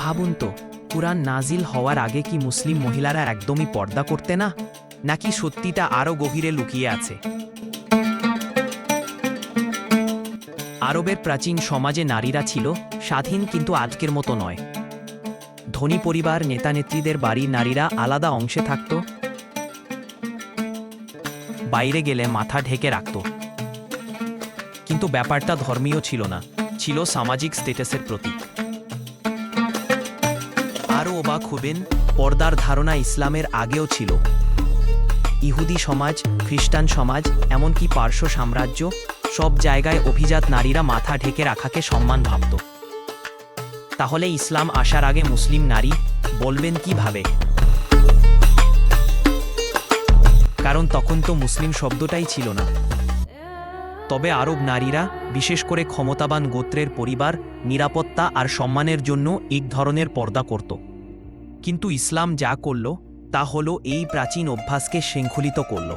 ভাবুন তো, কুরআন নাজিল হওয়ার আগে কি মুসলিম মহিলারা একদমই পর্দা করতে না? নাকি সত্যিটা আরও গভীরে লুকিয়ে আছে? আরবের প্রাচীন সমাজে নারীরা ছিল স্বাধীন কিন্তু আজকের মতো নয়। ধনী পরিবার, নেতানেত্রীদের বাড়ির নারীরা আলাদা অংশে থাকত। বাইরে গেলে মাথা ঢেকে রাখত। কিন্তু ব্যাপারটা ধর্মীয় ছিল না, ছিল সামাজিক স্ট্যাটাসের প্রতীক। আরও অবাক হবেন পর্দার ধারণা ইসলামের আগেও ছিল। ইহুদি সমাজ, খ্রিস্টান সমাজ, এমনকি পার্শ্ব সাম্রাজ্য, সব জায়গায় অভিজাত নারীরা মাথা ঢেকে রাখাকে সম্মান ভাবত। তাহলে ইসলাম আসার আগে মুসলিম নারী বলবেন কীভাবে? কারণ তখন তো মুসলিম শব্দটাই ছিল না। তবে আরব নারীরা, বিশেষ করে ক্ষমতাবান গোত্রের পরিবার, নিরাপত্তা আর সম্মানের জন্য এক ধরনের পর্দা করত। কিন্তু ইসলাম যা করল, তা হল এই প্রাচীন অভ্যাসকে শৃঙ্খলিত করল।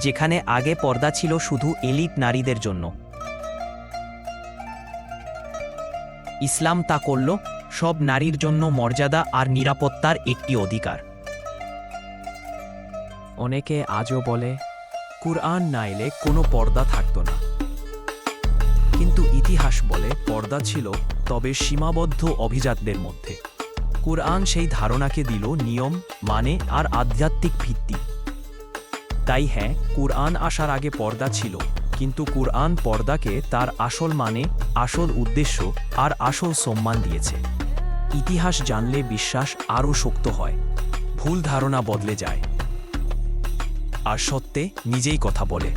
যেখানে আগে পর্দা ছিল শুধু এলিট নারীদের জন্য। ইসলাম তা করল, সব নারীর জন্য মর্যাদা আর নিরাপত্তার একটি অধিকার। অনেকে আজও বলে, কুরআন না এলে কোনো পর্দা থাকতো না। কিন্তু ইতিহাস বলে পর্দা ছিল তবে সীমাবদ্ধ অভিজাতদের মধ্যে। কুরআন সেই ধারণাকে দিল নিয়ম মানে আর আধ্যাত্মিক ভিত্তি। তাই হ্যাঁ কুরআন আসার আগে পর্দা ছিল, কিন্তু কুরআন পর্দাকে তার আসল মানে আসল উদ্দেশ্য আর আসল সম্মান দিয়েছে। ইতিহাস জানলে বিশ্বাস আরও শক্ত হয়, ভুল ধারণা বদলে যায়। আর সত্যে নিজেই কথা বলে।